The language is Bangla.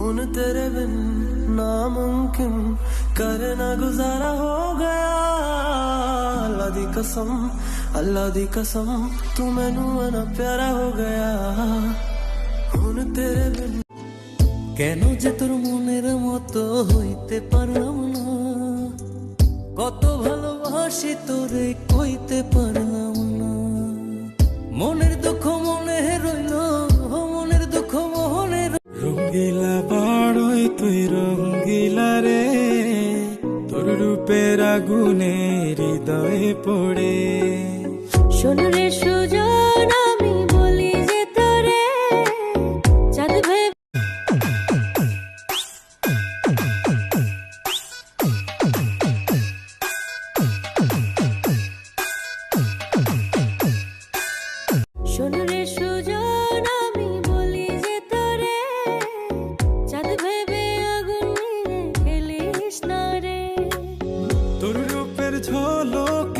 खून तेरे बिन नामुमकिन करे ना गुजारा हो गया अल्लाह दी कसम अल्लाह दी कसम तू मैनू ना प्यारा हो गया खून तेरे बिन কেন যে তোর মনের মতো হইতে পারলাম না কত ভালোবাসি তোরে কইতে পারলাম তুই তুই রঙ্গিলা রে, তোর রূপে রাগুনে হৃদয়ে পড়ে। শোন রে সুজন, আমি বলি যে তোরে চাঁদ ভাই শোন ঝলকে